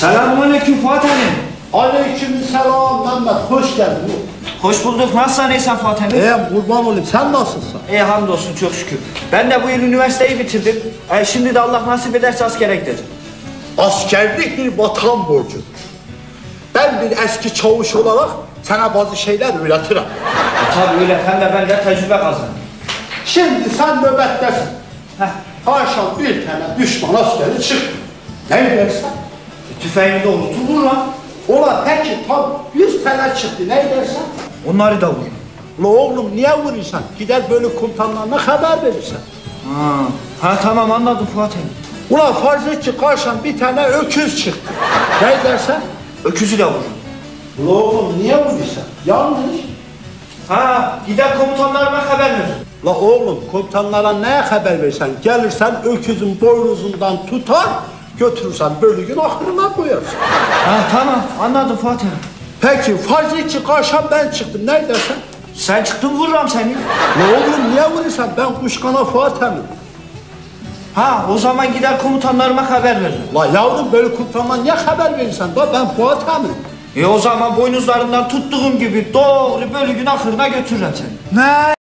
Selamünaleyküm Fuat Emin. Aleyküm selam Mehmet, hoş geldin. Hoş bulduk. Nasılsın İhsan Fuat Emin? Ee, kurban olayım, sen nasılsın? İyi hamdolsun çok şükür. Ben de bu yıl üniversiteyi bitirdim. E, şimdi de Allah nasip ederse askere gideceğim. Askerlik bir vatan borcudur. Ben bir eski çavuş olarak sana bazı şeyler öğretirim. E, tabii öyle. Hem de ben de tecrübe kazandım. Şimdi sen nöbettesin. Heh. Haşa bir tane düşman askeri çıktı. Ne dersen? Tüfeğimi doğrultur vur lan. Ola peki tam yüz tane çıktı, ne dersen? Onları da vur. La oğlum niye vuruyorsun? Gider böyle komutanlarına haber verirsen. Ha. ha tamam anladım Fuat Emin. Ulan farz et ki karşına bir tane öküz çıktı. Ne dersen? Öküzü de vur. La oğlum niye vuruyorsun? Yanlış. Ha gider komutanlarıma haber ver. La oğlum komutanlara ne haber versen gelirsen öküzün boynuzundan tutar götürürsen bölüğün ahırına koyarsın. Ha tamam anladım Fuat Emin. Peki farz et ki karşıma ben çıktım ne dersen? Sen çıktın vururum seni. La oğlum niye vuruyorsun ben kuşkana Fuat Emin. Ha o zaman gider komutanlarıma haber veririm. La yavrum böyle komutanına niye haber verirsen da ben Fuat Emin. E o zaman boynuzlarından tuttuğum gibi doğru bölüğün ahırına götürürüm seni. Ne?